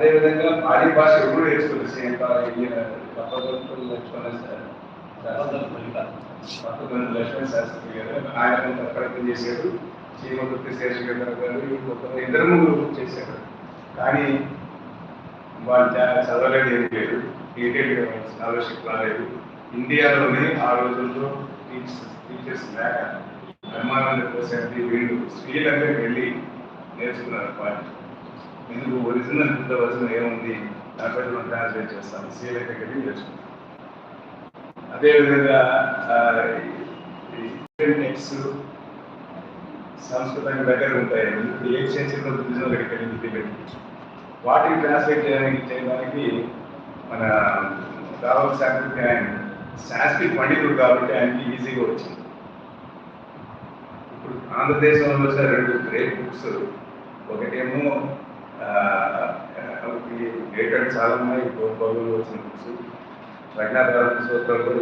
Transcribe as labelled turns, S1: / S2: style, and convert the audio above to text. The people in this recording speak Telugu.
S1: అదేవిధంగా పాడి భాష ఎవరు నేర్చుకోలేదు సేమ్ లక్ష్మణ శాస్త్రి గారు. ఆయన చేశాడు. చీమకుర్తి శేషగంధర్ గారు ఇద్దరు ముగ్గురు చేశారు. కానీ వాళ్ళు చదవలేదు ఏం లేదు. డీటెయిల్గా స్కాలర్షిప్ రాలేదు. ఇండియాలోనే ఆ రోజుల్లో టీచర్స్ టీచర్స్ లేక బ్రహ్మానంద ప్రసాద్ వీళ్ళు శ్రీలంకకి వెళ్ళి నేర్చుకున్నారు పాట ఎందుకు ఒరిజినల్ ఏముంది? దాంట్లో మనం ట్రాన్స్లేట్ చేస్తాం శ్రీలంకకి వెళ్ళి నేర్చుకున్నాం అదేవిధంగా టెక్స్ట్ సంస్కృతానికి దగ్గర ఉంటాయి. ఏ సెంచరీలో బుద్ధిజం దగ్గరికి వెళ్ళి వాటిని ట్రాన్స్లేట్ చేయడానికి చేయడానికి మన రాహుల్ శాస్త్రి ఆయన శాస్త్రి పండితుడు కాబట్టి ఆయనకి ఈజీగా వచ్చింది. ఇప్పుడు ఆంధ్రదేశంలో వచ్చిన రెండు గ్రేట్ బుక్స్ ఒకటేమో డేటెడ్ చాలా ఉన్నాయి. వచ్చిన బుక్స్. ప్రజ్ఞాపరాధ సూత్రాలు కూడా